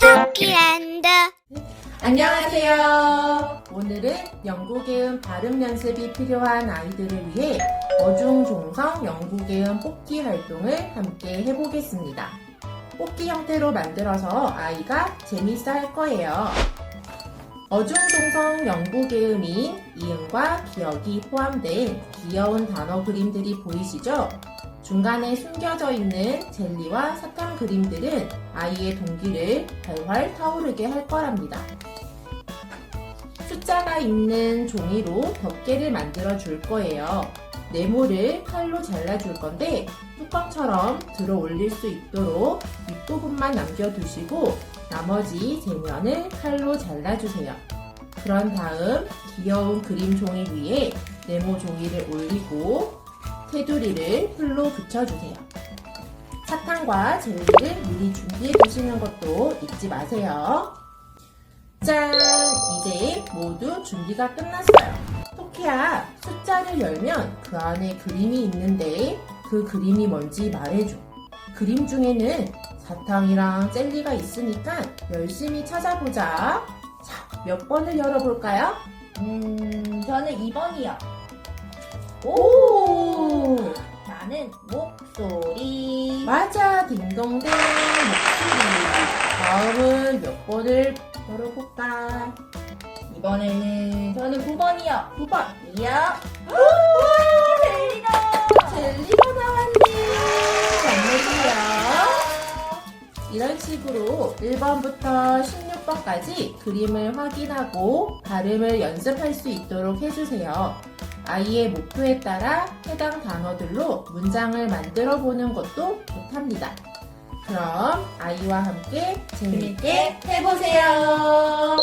토끼랜드 안녕하세요. 오늘은 영국의음 발음 연습이 필요한 아이들을 위해 어중종성 영국의음 뽑기 활동을 함께 해보겠습니다. 뽑기 형태로 만들어서 아이가 재밌어 할 거예요. 어중종성 영국의음인 이음과 기억이 포함된 귀여운 단어 그림들이 보이시죠? 중간에 숨겨져 있는 젤리와 사탕 그림들은 아이의 동기를 활활 타오르게 할 거랍니다. 숫자가 있는 종이로 덮개를 만들어 줄 거예요. 네모를 칼로 잘라 줄 건데 뚜껑처럼 들어 올릴 수 있도록 윗부분만 남겨두시고 나머지 제면을 칼로 잘라주세요. 그런 다음 귀여운 그림 종이 위에 네모 종이를 올리고 테두리를 풀로 붙여주세요. 사탕과 젤리를 미리 준비해 두시는 것도 잊지 마세요. 짠! 이제 모두 준비가 끝났어요. 토끼야, 숫자를 열면 그 안에 그림이 있는데 그 그림이 뭔지 말해줘. 그림 중에는 사탕이랑 젤리가 있으니까 열심히 찾아보자. 자, 몇 번을 열어볼까요? 음, 저는 2번이요. 오! 나는 목소리. 맞아, 딩동댕 목소리. 다음은 몇 번을 열어볼까? 이번에는 저는 9번이요. 9번. 이요. 젤리다. 젤리가 나왔네. 정말이야. 이런 식으로 1번부터 16번까지 그림을 확인하고 발음을 연습할 수 있도록 해주세요. 아이의 목표에 따라 해당 단어들로 문장을 만들어 보는 것도 좋답니다. 그럼 아이와 함께 재밌게 해보세요.